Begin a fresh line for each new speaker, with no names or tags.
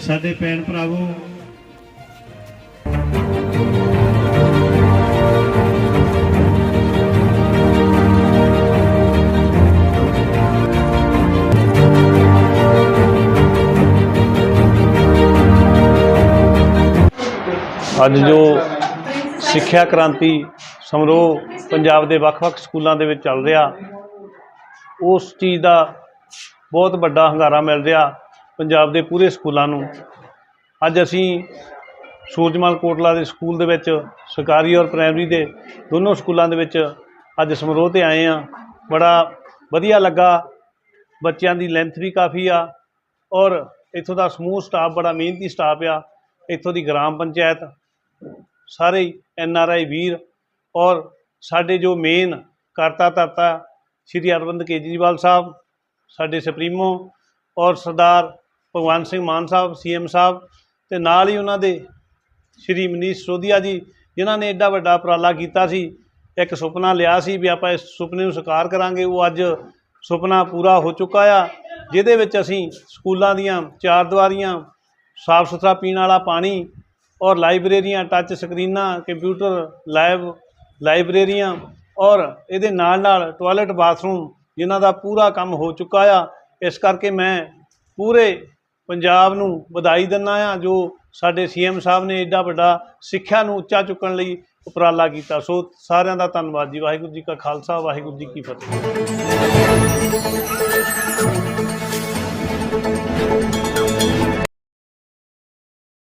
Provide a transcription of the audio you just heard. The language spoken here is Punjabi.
ਸਾਡੇ ਭੈਣ ਭਰਾਵੋ। ਅੱਜ ਜੋ ਸਿੱਖਿਆ ਕ੍ਰਾਂਤੀ ਸਮਾਰੋਹ ਪੰਜਾਬ ਦੇ ਵੱਖ-ਵੱਖ ਸਕੂਲਾਂ ਦੇ ਵਿੱਚ ਚੱਲ ਰਿਹਾ, ਉਸ ਚੀਜ਼ ਦਾ ਬਹੁਤ ਵੱਡਾ ਹੰਗਾਰਾ ਮਿਲ ਰਿਹਾ। ਪੰਜਾਬ ਦੇ ਪੂਰੇ ਸਕੂਲਾਂ ਨੂੰ। ਅੱਜ ਅਸੀਂ ਸੂਰਜਮਲ ਕੋਟਲਾ ਦੇ ਸਕੂਲ ਦੇ ਵਿੱਚ, ਸਰਕਾਰੀ ਔਰ ਪ੍ਰਾਇਮਰੀ ਦੇ ਦੋਨੋਂ ਸਕੂਲਾਂ ਦੇ ਵਿੱਚ ਅੱਜ ਸਮਾਰੋਹ ਤੇ ਆਏ ਆ ਬੜਾ ਵਧੀਆ ਲੱਗਾ। ਬੱਚਿਆਂ ਦੀ ਲੈਂਥ ਵੀ ਕਾਫੀ ਆ ਔਰ ਇੱਥੋਂ ਦਾ ਸਮੂਹ ਸਟਾਫ ਬੜਾ ਮਿਹਨਤੀ ਸਟਾਫ ਆ। ਇੱਥੋਂ ਦੀ ਗ੍ਰਾਮ ਪੰਚਾਇਤ, ਸਾਰੇ ਐਨ ਆਰ ਆਈ ਵੀਰ ਔਰ ਸਾਡੇ ਜੋ ਮੇਨ ਕਰਤਾ ਧਰਤਾ ਸ਼੍ਰੀ ਅਰਵਿੰਦ ਕੇਜਰੀਵਾਲ ਸਾਹਿਬ, ਸਾਡੇ ਸੁਪਰੀਮੋ ਔਰ ਸਰਦਾਰ ਭਗਵੰਤ ਸਿੰਘ ਮਾਨ ਸਾਹਿਬ ਸੀਐਮ ਸਾਹਿਬ ਤੇ ਨਾਲ ਹੀ ਉਹਨਾਂ ਦੇ ਸ਼੍ਰੀ ਮਨੀਸ਼ ਸੋਧੀਆ ਜੀ, ਜਿਨ੍ਹਾਂ ਨੇ ਐਡਾ ਵੱਡਾ ਉਪਰਾਲਾ ਕੀਤਾ ਸੀ, ਇੱਕ ਸੁਪਨਾ ਲਿਆ ਸੀ ਵੀ ਆਪਾਂ ਇਸ ਸੁਪਨੇ ਨੂੰ ਸਾਕਾਰ ਕਰਾਂਗੇ, ਉਹ ਅੱਜ ਸੁਪਨਾ ਪੂਰਾ ਹੋ ਚੁੱਕਾ ਆ, ਜਿਹਦੇ ਵਿੱਚ ਅਸੀਂ ਸਕੂਲਾਂ ਦੀਆਂ ਚਾਰ ਦੀਵਾਰੀਆਂ ਸਾਫ਼ ਸੁਥਰਾ ਪੀਣ ਵਾਲਾ ਪਾਣੀ ਔਰ ਲਾਇਬ੍ਰੇਰੀਆਂ ਟੱਚ ਸਕਰੀਨਾਂ, ਕੰਪਿਊਟਰ, ਲੈਬ, ਲਾਇਬ੍ਰੇਰੀਆਂ ਔਰ ਇਹਦੇ ਨਾਲ ਨਾਲ ਟਾਇਲਟ ਬਾਥਰੂਮ ਜਿਨ੍ਹਾਂ ਦਾ ਪੂਰਾ ਕੰਮ ਹੋ ਚੁੱਕਾ ਆ, ਇਸ ਕਰਕੇ ਮੈਂ ਪੂਰੇ ਪੰਜਾਬ ਨੂੰ ਵਧਾਈ ਦਿੰਦਾ ਆ ਜੋ ਸਾਡੇ ਸੀਐਮ ਸਾਹਿਬ ਨੇ ਐਡਾ ਵੱਡਾ ਸਿੱਖਿਆ ਨੂੰ ਉੱਚਾ ਚੁੱਕਣ ਲਈ ਉਪਰਾਲਾ ਕੀਤਾ। ਸੋ ਸਾਰਿਆਂ ਦਾ ਧੰਨਵਾਦ ਜੀ। ਵਾਹਿਗੁਰੂ ਜੀ ਕਾ ਖਾਲਸਾ, ਵਾਹਿਗੁਰੂ ਜੀ ਕੀ ਫਤਿਹ।